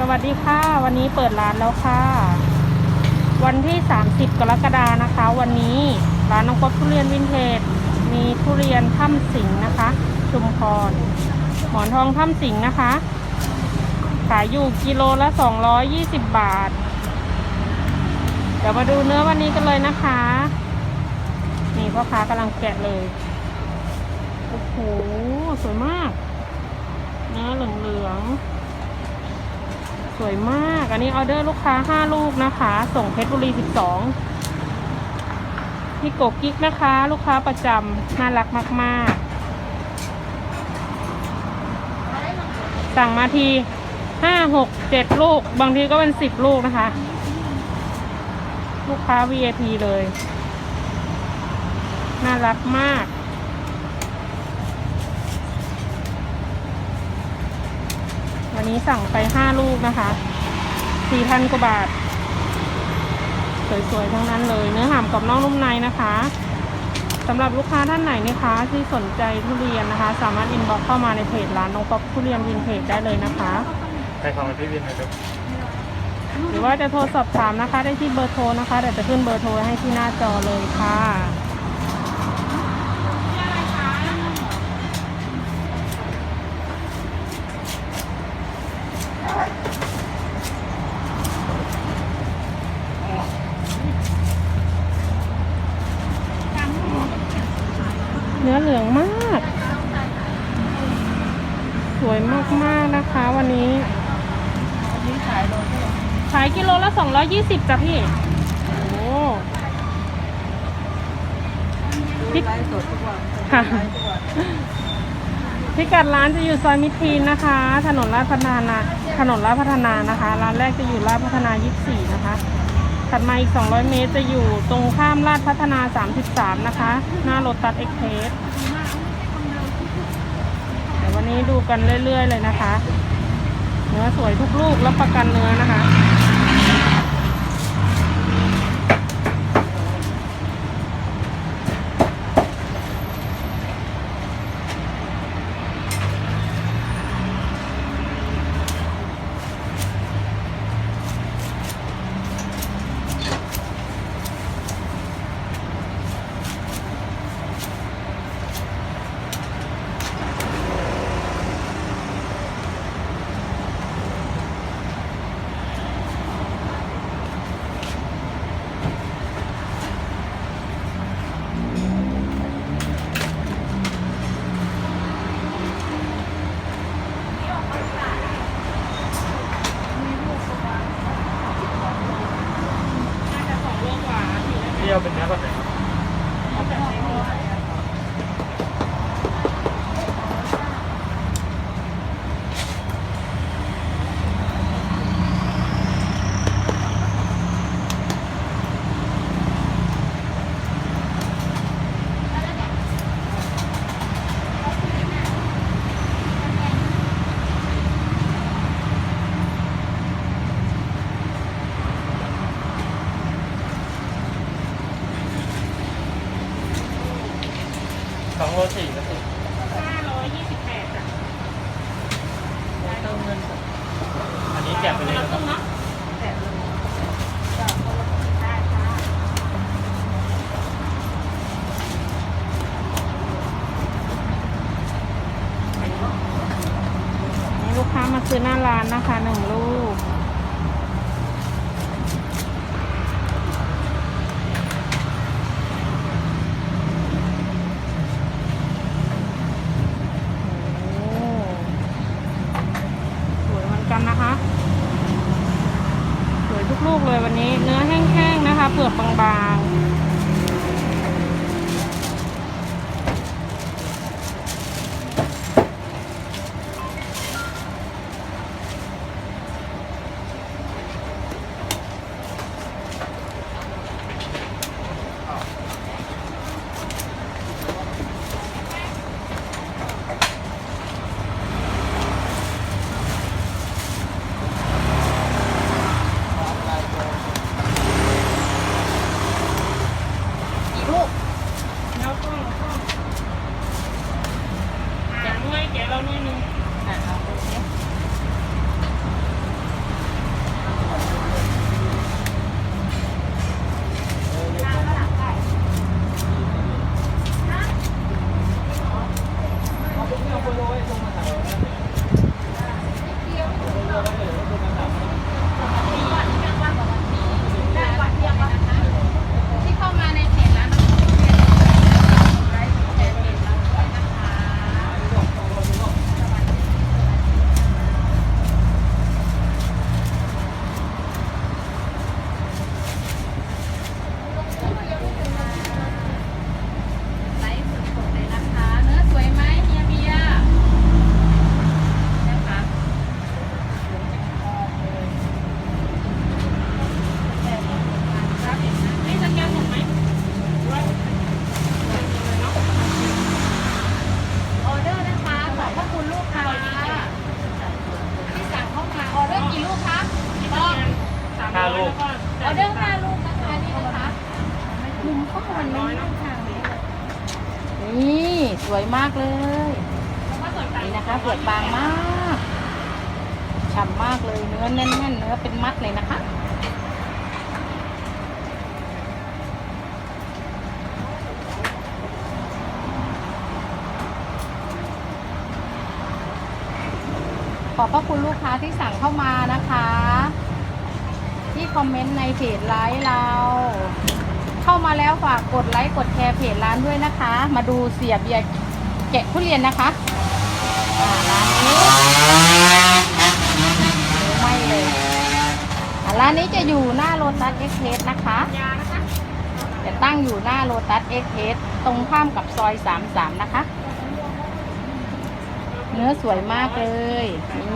สวัสดีค่ะ วันนี้เปิดร้านแล้วค่ะ วันที่ 30 กรกฎานะคะ วันนี้ร้านน้องป๊อปทุเรียนวินเทจมีทุเรียนถ้ำสิงห์นะคะ ชุมพรหมอนทองถ้ำสิงห์นะคะ ขายอยู่กิโลละ 220 บาท เดี๋ยวมาดูเนื้อวันนี้กันเลยนะคะ นี่พ่อค้ากำลังแกะเลยโอ้โหสวยมาก เนื้อเหลืองๆ สวยมาก อันนี้ออเดอร์ลูกค้า 5 ลูกนะคะ ส่งเพชรบุรี 12พี่โกกิ๊กนะคะ ลูกค้าประจำน่ารักมากๆ สั่งมาที5 6 7ลูก บางทีก็เป็น10ลูกนะคะ ลูกค้า VIP เลย น่ารักมาก นนี้สั่งไปห้าลูกนะคะสี่พันกว่าบาท สวยๆ ทั้งนั้นเลย เนื้อหามกับน่องนุ่มในนะคะสำหรับลูกค้าท่านไหนนะคะ ที่สนใจทุเรียนนะคะ สามารถอินบ็อกเข้ามาในเพจร้านน้องป๊อปทุเรียนวินเทจได้เลยนะคะ ใครของเป็นพี่วินนะครับหรือว่าจะโทรสอบถามนะคะ ได้ที่เบอร์โทรนะคะเดี๋ยวจะขึ้นเบอร์โทรให้ที่หน้าจอเลยค่ะ เนื้อเหลืองมาก สวยมาก ๆ นะคะ วันนี้ วันนี้ขายโลเท่าไหร่ ขาย กิโลละ220จ้ะพี่ โอ้พริกไลฟ์สดทุกวันค่ะไลฟ์ทุกวันพิกัดร้านจะอยู่ซอยมิตรทีนนะคะ ถนนลาดพัฒนา ถนนลาดพัฒนานะคะ ร้านแรกจะอยู่ลาดพัฒนา 24 นะคะ ถัดมาอีก 200 เมตรจะอยู่ตรงข้ามลาดพัฒนา 33 นะคะ หน้าโรตัสเอ็กเพสเดี๋ยววันนี้ดูกันเรื่อย ๆ เลยนะคะ เนื้อสวยทุกลูกรับประกันเนื้อนะคะ น่าจะสองโลกว่าพี่ พี่เอาเป็นเนื้อแบบไหนครับ สองโลสี่ก็สิบห้าร้อยยี่สิบแปดจ้ะเติมเงินก่อนอันนี้แกะไปเลยเรานะคต้รัอบงเนาะ อบพระคุณลูกค้าที่สั่งเข้ามานะคะ ที่คอมเมนต์ในเพจไลฟ์เรา เข้ามาแล้วฝากกดไลค์กดแชร์เพจร้านด้วยนะคะ มาดูเสียเบียร์แกะทุเรียนนะคะร้านนี้ไม่เลยร้านนี้จะอยู่หน้าโลตัสเอ็กเพสนะคะจะตั้งอยู่หน้าโลตัสเอ็กเพสตรงข้ามกับซอย 33 นะคะ เนื้อสวยมากเลย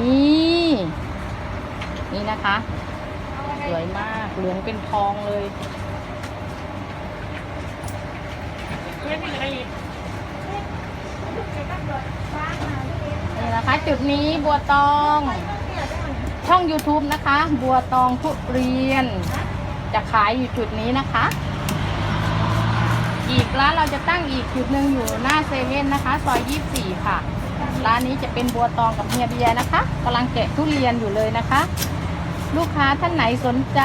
นี่นี่นะคะ สวยมากเหลืองเป็นทองเลยเพื่อนที่ไหนอีกนี่นะคะ จุดนี้บัวตอง ช่อง YouTube นะคะ บัวตองทุเรียน จะขายอยู่จุดนี้นะคะ อีกร้านเราจะตั้งอีกจุดหนึ่งอยู่หน้าเซเว่นนะคะ ซอย 24 ค่ะ ร้านนี้จะเป็นบัวตองกับเฮียเบียนะคะกำลังแกะทุเรียนอยู่เลยนะคะ ลูกค้าท่านไหนสนใจ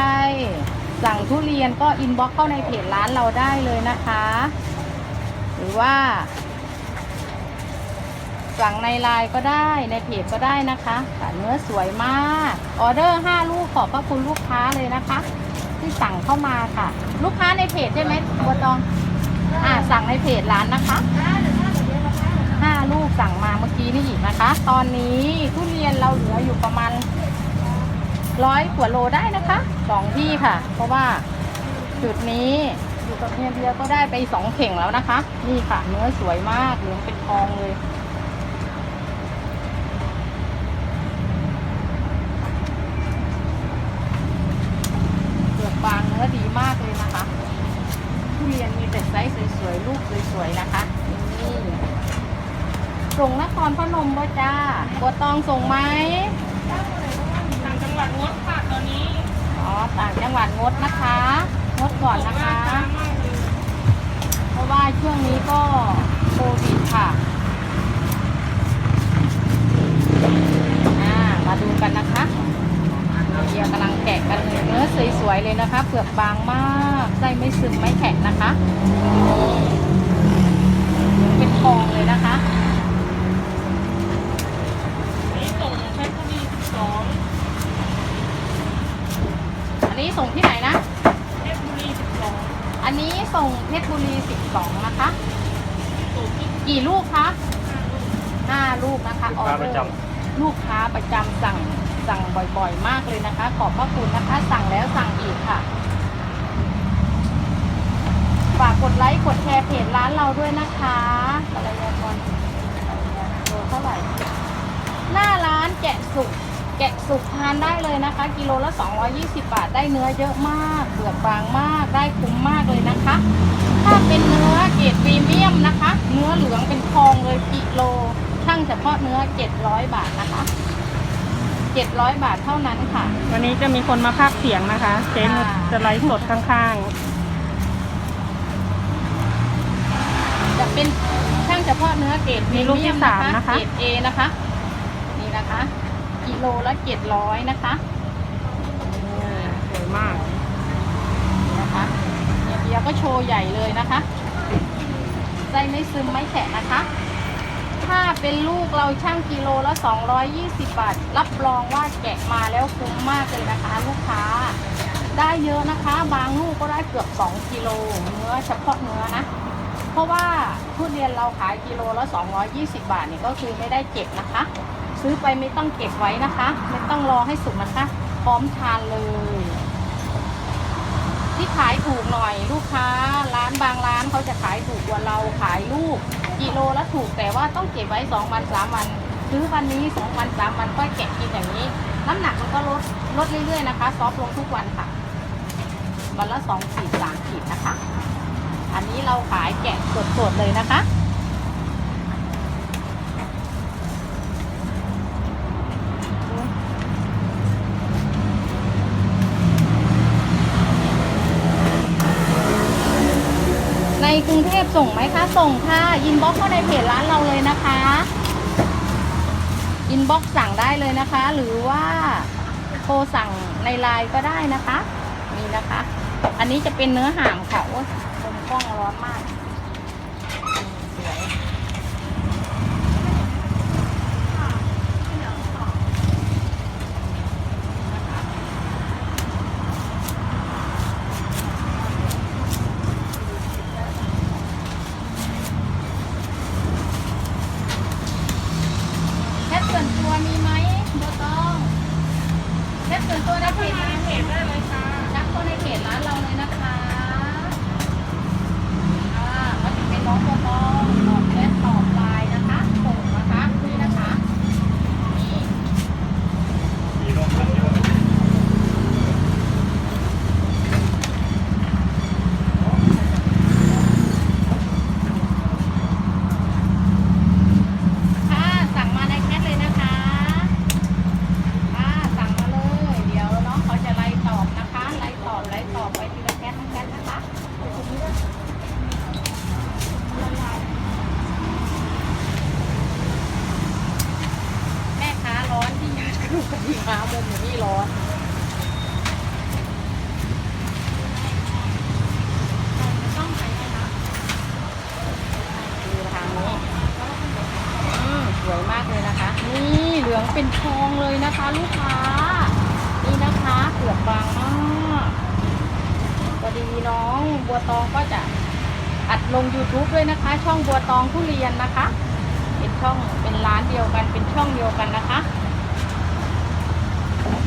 สั่งทุเรียนก็อินบ็อกเข้าในเพจร้านเราได้เลยนะคะ หรือว่า สั่งในไลน์ก็ได้ในเพจก็ได้นะคะแต่เนื้อสวยมากออเดอร์ 5 ลูกขอบพระคุณลูกค้าเลยนะคะ ที่สั่งเข้ามาค่ะ ลูกค้าในเพจใช่ไหมบัวตองอ่าสั่งในเพจร้านนะคะ สั่งมาเมื่อกี้นี่อีกนะคะ ตอนนี้ทุเรียนเราเหลืออยู่ประมาณร้อยกว่าโลได้นะคะสองที่ค่ะ เพราะว่าจุดนี้อยู่กับเฮียเบียก็ได้ไปสองเข่งแล้วนะคะ นี่ค่ะ เนื้อสวยมากเหลืองเป็นทองเลยเปลือกบางเนื้อดีมากเลยนะคะ ทุเรียนมีแต่ไซส์สวยๆลูกสวยๆนะคะนี่ ส่งนครพนมบ่จ้าบัวตองส่งไหมต่างจังหวัดงดค่ะตอนนี้ อ๋อ ต่างจังหวัดงดนะคะ งดก่อนนะคะช้ามากเลยเพราะว่าช่วงนี้ก็โควิดค่ะอ่ามาดูกันนะคะเดียวกำลังแกะกันเลยเนื้อสวยๆเลยนะคะ เปลือกบางมากไส้ไม่ซึมไม่แข็งนะคะนี่เป็นทองเลยนะคะ นี่ส่งเพชรบุรีสิบสอง อันนี้ ส่งที่ไหนนะเพชรบุรีสิบสองอันนี้ส่งเพชรบุรี12นะคะส่งที่กี่ลูกคะ5ลูกนะคะลูกค้าประจลูกค้าประจำสั่งสั่งบ่อยๆ มากเลยนะคะ ขอบพระคุณนะคะ สั่งแล้วสั่งอีกค่ะ ฝากกดไลค์กดแชร์เพจร้านเราด้วยนะคะอะไรยากรโลเท่าไหร่ หน้าร้านแกะสุก แกะสุกทานได้เลยนะคะ กิโลละ 220 บาทได้เนื้อเยอะมากเปลือกบางมากได้คุ้มมากเลยนะคะ ถ้าเป็นเนื้อเกรดพรีเมียมนะคะ เนื้อเหลืองเป็นทองเลยกิโลช่างเฉพาะเนื้อ 700 บาทนะคะ 700 บาทเท่านั้นค่ะ วันนี้จะมีคนมาพากย์เสียงนะคะ เจ๊นุชจะไลฟ์สดข้างจะเป็นช่างเฉพาะเนื้อเกรดพรีมีลูกที่เมียมสามนะคะเกรด A นะคะนี่นะคะกิ โลละ700นะคะๆสวยมากนี่นะคะเนี่ยเบียร์ก็โชว์ใหญ่เลยนะคะไส้ไม่ซึมไม่แข็งนะคะ ถ้าเป็นลูกเราช่างกิโลละ 220 บาท รับรองว่าแกะมาแล้วคุ้มมากเลยนะคะ ลูกค้า ได้เยอะนะคะ บางลูกก็ได้เกือบ 2 กิโลเนื้อเฉพาะเนื้อนะเพราะว่าทุเรียนเราขายกิโลละ 220 บาทเนี่ยก็คือไม่ได้เก็บนะคะ ซื้อไปไม่ต้องเก็บไว้นะคะ ไม่ต้องรอให้สุกนะคะ พร้อมทานเลย ที่ขายถูกหน่อยลูกค้า ร้านบางร้านเขาจะขายถูกกว่าเราขายลูกกิโลละถูกแต่ว่าต้องเก็บไว้สองวันสามวันซื้อวันนี้สองวันสามวันก็แกะกินอย่างนี้ น้ำหนักมันก็ลดลดเรื่อยๆนะคะ ซอฟต์ลงทุกวันค่ะวันละสองขีดสามขีดนะคะ อันนี้เราขายแกะสดๆเลยนะคะ กรุงเทพส่งไหมคะ ส่งค่ะ อินบ็อกเข้าในเพจร้านเราเลยนะคะ อินบ็อกสั่งได้เลยนะคะ หรือว่าโทรสั่งในไลน์ก็ได้นะคะนี่นะคะ อันนี้จะเป็นเนื้อห่ามค่ะโอ้ยมกล้องร้อนมากอืมสวย แค่ส่วนตัวมีไหมโบตองแค่ส่วน ตัวในเพจเพจได้เลชักเข้าในเพจร้านเราเลยนะคะอ่าก็จะเป็นน้องโบตองตอบและตอบไลน์นะคะส่งนะคะนี่นะคะนี่ มีรวมกันเยอะ ค่ะสั่งมาในแคทเลยนะคะค่ะสั่งมาเลย เดี๋ยวน้องเขาจะไล่ตอบนะคะ ไล่ตอบไล่ตอบไปทีละแคททั้งแคทนะคะ แม่ค้าร้อนที่ยืนกระดูกกระดิ่งหา ไม่ร้อนต้องไหมคะดูทางนี้อืมสวยมากเลยนะคะ นี่เหลืองเป็นทองเลยนะคะ ลูกค้า นี่นะคะเผือกบางมากพอดีน้องบัวตองก็จะอัดลง YouTube ด้วยนะคะ ช่องบัวตองทุเรียนนะคะ เป็นช่องเป็นร้านเดียวกันเป็นช่องเดียวกันนะคะอ่า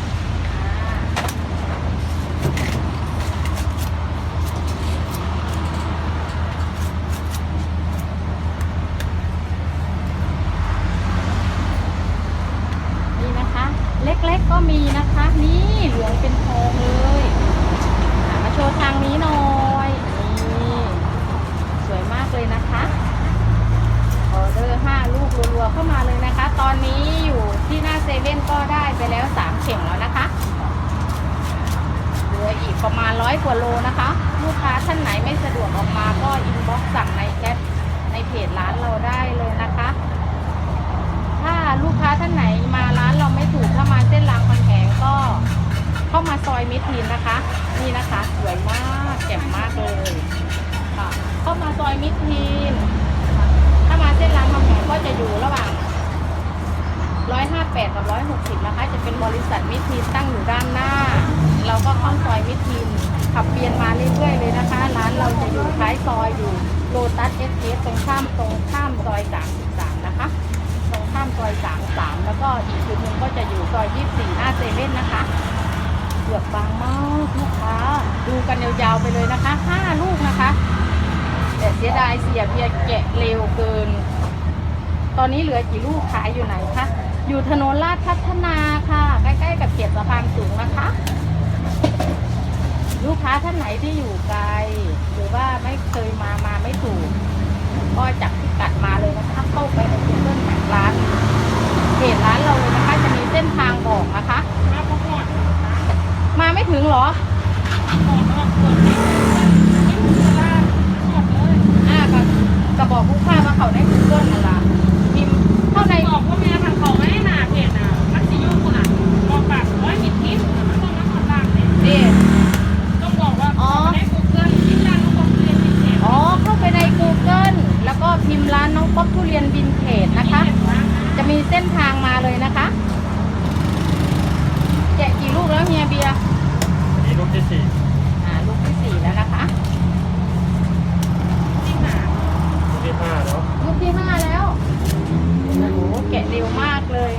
นี่นะคะ เล็กๆก็มีนะคะ นี่เหลืองเป็นทองเลยอะมาโชว์ทางนี้หน่อยนี่สวยมากเลยนะคะ ออเดอร์5ลูกรัวๆเข้ามาเลยนะคะ ตอนนี้อยู่ที่หน้าเซเว่นก็ได้ไปแล้ว 3 เข่งแล้วนะคะ เหลืออีกประมาณร้อยกว่าโลนะคะ ลูกค้าท่านไหนไม่สะดวกออกมาก็อินบ็อกซ์สั่งในแชทในเพจร้านเราได้เลยนะคะ ถ้าลูกค้าท่านไหนมาร้านเราไม่ถูกถ้ามาเส้นรางคำแหงก็เข้ามาซอยมิตรทีนนะคะ นี่นะคะสวยมากแจ่มมากเลยค่ะ เข้า มิตรทีนถ้ามาเส้นรางคำแหงก็จะอยู่ระหว่าง 158 กับ 160 นะคะ จะเป็นบริษัทมิทีนตั้งอยู่ด้านหน้า เราก็เข้าซอยมิทีนขับเบียนมาเรื่อยๆเลยนะคะ ร้านเราจะอยู่ท้ายซอยอยู่โลตัสเอสเตรงข้ามตรงข้ามซอย 33 นะคะ ตรงข้ามซอย 33 แล้วก็อีกจุดหนึ่งก็จะอยู่ซอย 24 หน้าเซเว่นนะคะเกือบบางมากลูกค้าดูกันยาวๆไปเลยนะคะ 5 ลูกนะคะ แต่เสียดายเสียเพียแกะเร็วเกิน ตอนนี้เหลือกี่ลูกขายอยู่ไหนคะ อยู่ถนนลาดพัฒนาค่ะ ใกล้ๆกับเขตสะพานสูงนะคะ ลูกค้าท่านไหนที่อยู่ไกล หรือว่าไม่เคยมามาไม่ถูก ก็จับพิกัดมาเลยนะคะ เข้าไปใน Google Map ร้านเพจร้านเราเลยนะคะ จะมีเส้นทางบอกนะคะ มาพบหมดมาไม่ถึงเหรอ บอกลูกค้าว่าเขาได้ Google นั่นล่ะพิมพ์เข้าในบอกว่าแม่ทางเขาไม่ให้หนาเพจน่ะมันสิยุ่งคุณอะบอกปากว่าหิดทิพย์มันต้องน้ำหอดล่างเนี่ยนี่ต้องบอกว่าเขาได้กูเกิลที่ร้านของเรียนพิเศษอ๋อเข้าไปใน Google แล้วก็พิมพ์ร้านน้องป๊อปทุเรียนวินเทจนะคะ จะมีเส้นทางมาเลยนะคะ แจกกี่ลูกแล้วเฮียเบียร์ อันนี้ลูกที่สี่ อ่า ลูกที่สี่แล้วนะคะ ที่หนา ลูกที่ห้าแล้ว ลูกที่ห้าแล้วโอ้โหแกะเร็วมากเลย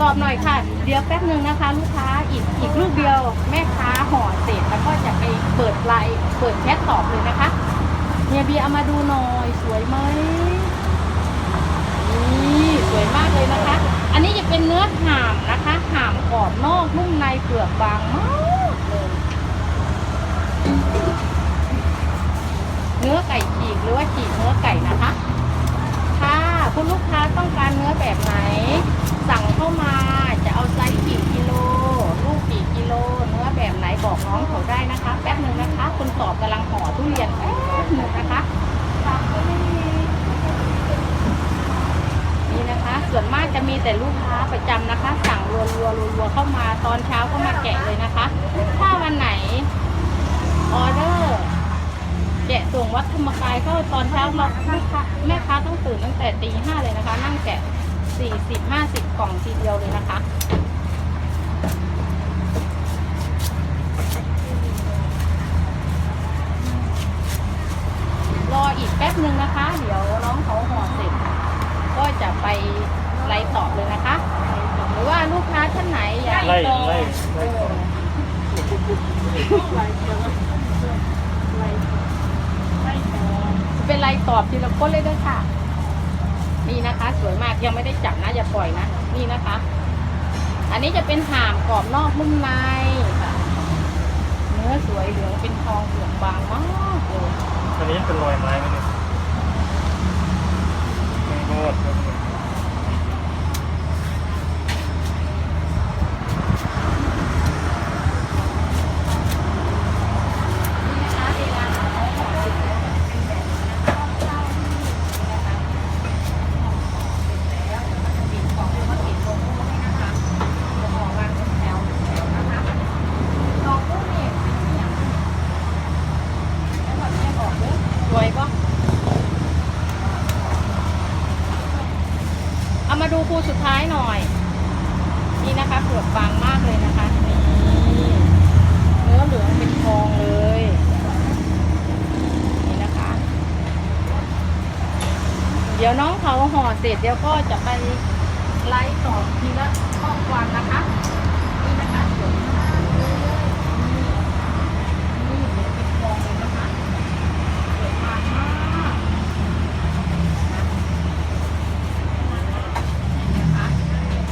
ตอบหน่อยค่ะ เดี๋ยวแป๊บห นะคะลูกค้าอีกอีกลูกเดียว แม่ค้าห่อเสร็จแล้วก็จะไปเปิดไลน์เปิดแชทตอบเลยนะคะเฮียเบียเอามาดูหน่อยสวยไหมนี่สวยมากเลยนะคะ อันนี้จะเป็นเนื้อห่ามนะคะห่ามกรอบนอกนุ่มในเปลือกบางมากเลยเนื้อไก่ฉีกหรือว่าฉีกเนื้อไก่นะคะ คุณลูกค้าต้องการเนื้อแบบไหน สั่งเข้ามาจะเอาไซส์กี่กิโล ลูกกี่กิโล เนื้อแบบไหนบอกน้องเขาได้นะคะ แป๊บหนึ่งนะคะ คุณตอบกำลังห่อทุเรียนแป๊บหนึ่งนะคะนี่นะคะ ส่วนมากจะมีแต่ลูกค้าประจำนะคะ สั่งรัวๆรัวๆเข้ามาตอนเช้าก็มาแกะเลยนะคะ วัดธรรมกายก็ตอนเช้ามาลูกค้าแม่ค้าต้องตื่นตั้งแต่ตีห้าเลยนะคะ นั่งแกะสี่สิบห้าสิบกล่องทีเดียวเลยนะคะรออีกแป๊บหนึ่งนะคะ เดี๋ยวน้องเขาห่อเสร็จ ก็จะไปไล่ตอบเลยนะคะ หรือว่าลูกค้าท่านไหนอยากไล่ต่อไล่เอไล่อต่อ เป็นไรตอบทีละคนเลยด้วยค่ะ นี่นะคะ สวยมากยังไม่ได้จับนะอย่าปล่อยนะนี่นะคะ อันนี้จะเป็นห่ามกรอบนอกนุ่มในค่ะเนื้อสวยเหลืองเป็นทองเหลืองบางมากเลย อันนี้เป็นรอยไม้ไหมเนี่ยไม่โคตร นี่นะคะเวลาเขาห่อเสร็จแล้วจะเป็นแบบนี้นะคะข้าวนี่นะคะห่อเสร็จแล้วเดี๋ยวมันจะปิดกล่องแล้วก็ปิดโลโก้ให้นะคะจะห่อวางเป็นแถวแถวนะคะดอกกุ้งนี่เป็นที่อย่างแล้วแบบนี้บอกเด้อสวยปะเอามาดู คูสุดท้ายหน่อย นี่นะคะเปลือกบางมากเลยนะคะนี่เนื้อเหลืองเป็นทองเลยนี่นะคะ เดี๋ยวน้องเขาห่อเสร็จเดี๋ยวก็จะไปไล่ต่อทีละข้อความนะคะ นี่นะคะสวยมากเลยนี่นี่เหลืองเป็นทองเลยนะคะสวยมากมากนี่นะคะ สวยมากเลย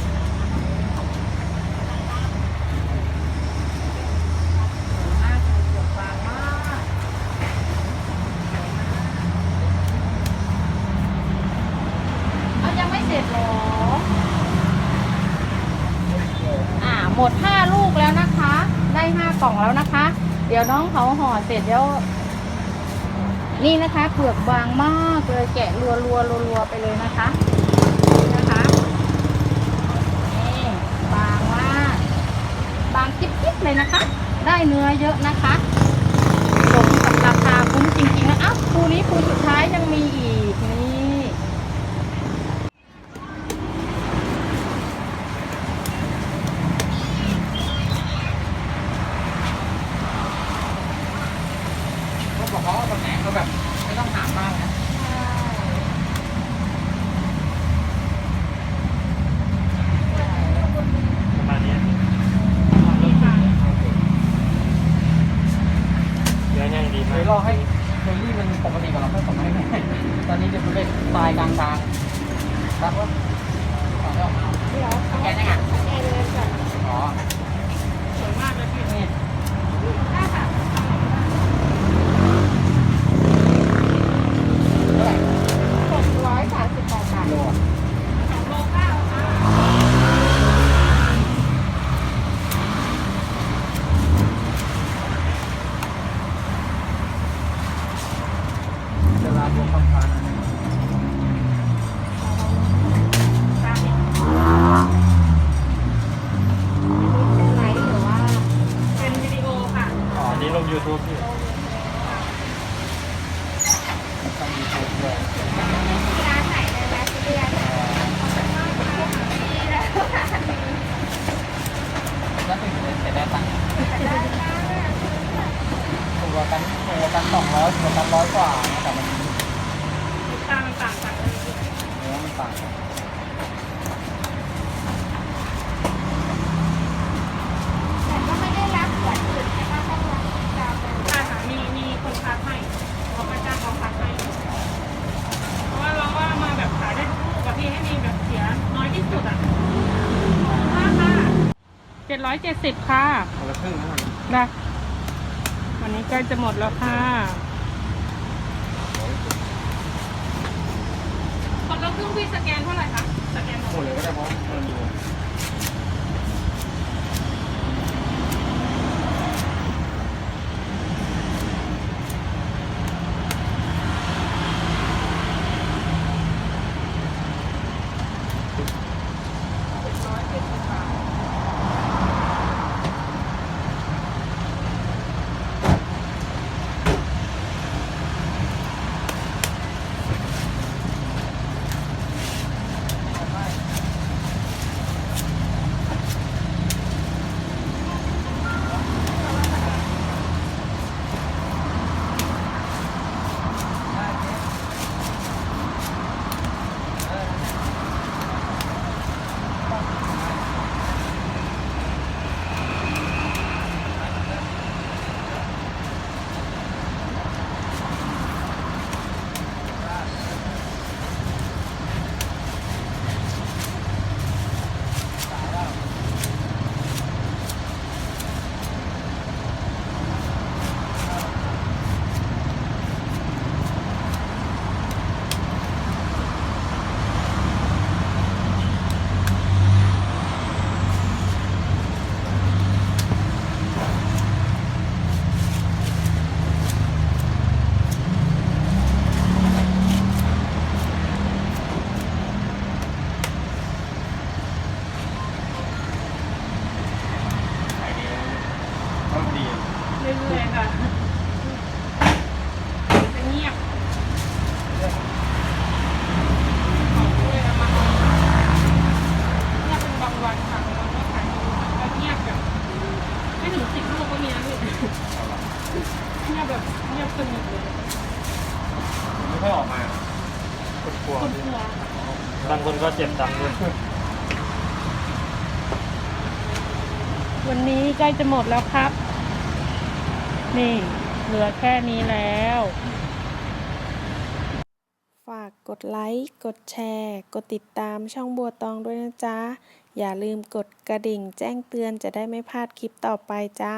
เปลือกบางมากเอายังไม่เสร็จเหรอ อ่า หมดห้าลูกแล้วนะคะ ได้ห้ากล่องแล้วนะคะ เดี๋ ยวน้องเขาห่อเสร็จแล้ว นี่นะคะเปลือกบางมากเลยแกะรัวรัวรัวรัวไปเลยนะคะนะคะนี่บางมากบางจิ๊บๆเลยนะคะ ได้เนื้อเยอะนะคะสมกับราคาคุ้มจริงๆนะอ้าวคูนี้คูสุดท้ายยังมีอีก ร้อยเจ็ดสิบค่ะคนละครึ่งนะมันนะวันนี้ใกล้จะหมดแล้วค่ะคนละครึ่งพี่สแกนเท่าไหร่คะ สแกนหมด หมดเลยก็ได้เพราะมันอยู่ จ็บตังด้วยวันนี้ใกล้จะหมดแล้วครับ นี่ เหลือแค่นี้แล้ว ฝากกดไลค์ กดแชร์ กดติดตามช่องบัวตองด้วยนะจ๊ะ อย่าลืมกดกระดิ่งแจ้งเตือนจะได้ไม่พลาดคลิปต่อไปจ้า